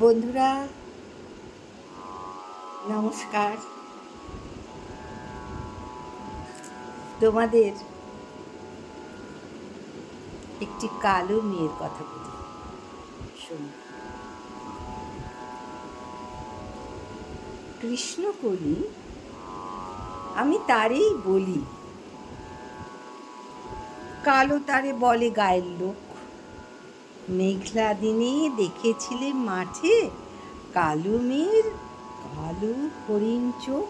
বন্ধুরা, নমস্কার। তোমাদের একটি কালো মেয়ের কথা বলি। শোনো। কৃষ্ণকলি আমি তারেই বলি। কালো তারে বলে গায়ের লোক। মেঘলা দিনে দেখেছিলে মাঠে? কালো মেয়ের কালো হরিণ চোখ।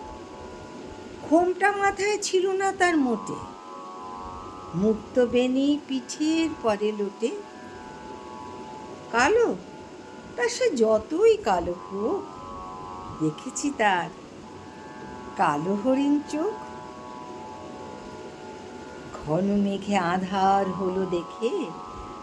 খোমটা মাথায় ছিল না তার মোটে। মুক্ত বেনি পিঠের পরে লোটে। কালো? তা সে যতই কালো হোক, দেখেছি তার। কালো হরিণ চোখ। ঘন মেঘে আধার হলো দেখে।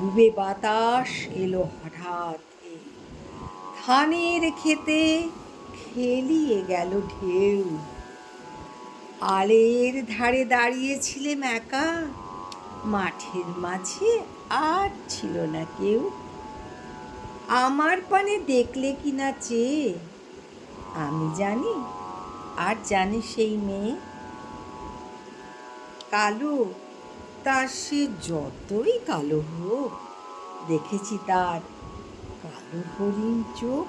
ডুবে বাতাস এলো হঠাৎ ধানের খেতে খেলিয়ে গেল ঢেউ। আলের ধারে দাঁড়িয়েছিলেম একা। মাঠের মাঝে আর ছিল না কেউ। আমার পানে দেখলে কি না চেয়ে। আমি জানি, আর জানে সেই মেয়ে। কালো তা সে যতই কালো হোক, দেখেছি তার কালো হরিণ চোখ।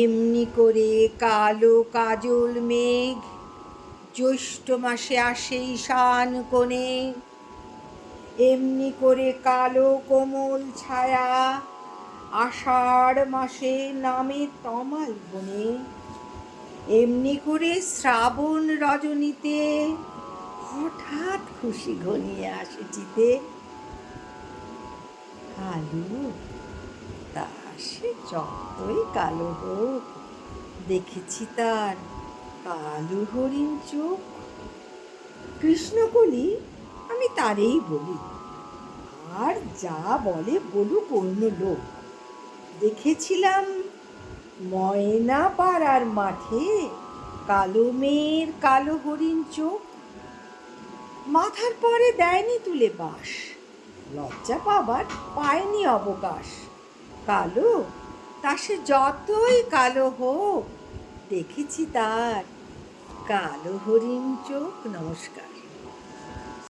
এমনি করে কালো কাজল মেঘ, জ্যৈষ্ঠ মাসে আসে ঈশান কোণে। এমনি করে কালো কোমল ছায়া, আষাঢ় মাসে নামে তমাল বনে। এমনি করে শ্রাবণ রজনীতে হঠাৎ খুশি ঘনিয়ে আসে চিতে কালো, তা সে যতই কালো হোক, দেখেছি তার কালো হরিণ চোখ। কৃষ্ণকলি, আমি তারেই বলি, আর যা বলে বলুক অন্য লোক। দেখেছিলাম ময়না পাড়ার মাঠে কালো মেয়ের কালো হরিণ চোখ। মাথার পরে দেয়নি তুলে বাস লজ্জা পাবার পায়নি অবকাশ। কালো, তা সে যতই কালো হোক, দেখেছি তার কালো হরিণ চোখ। নমস্কার।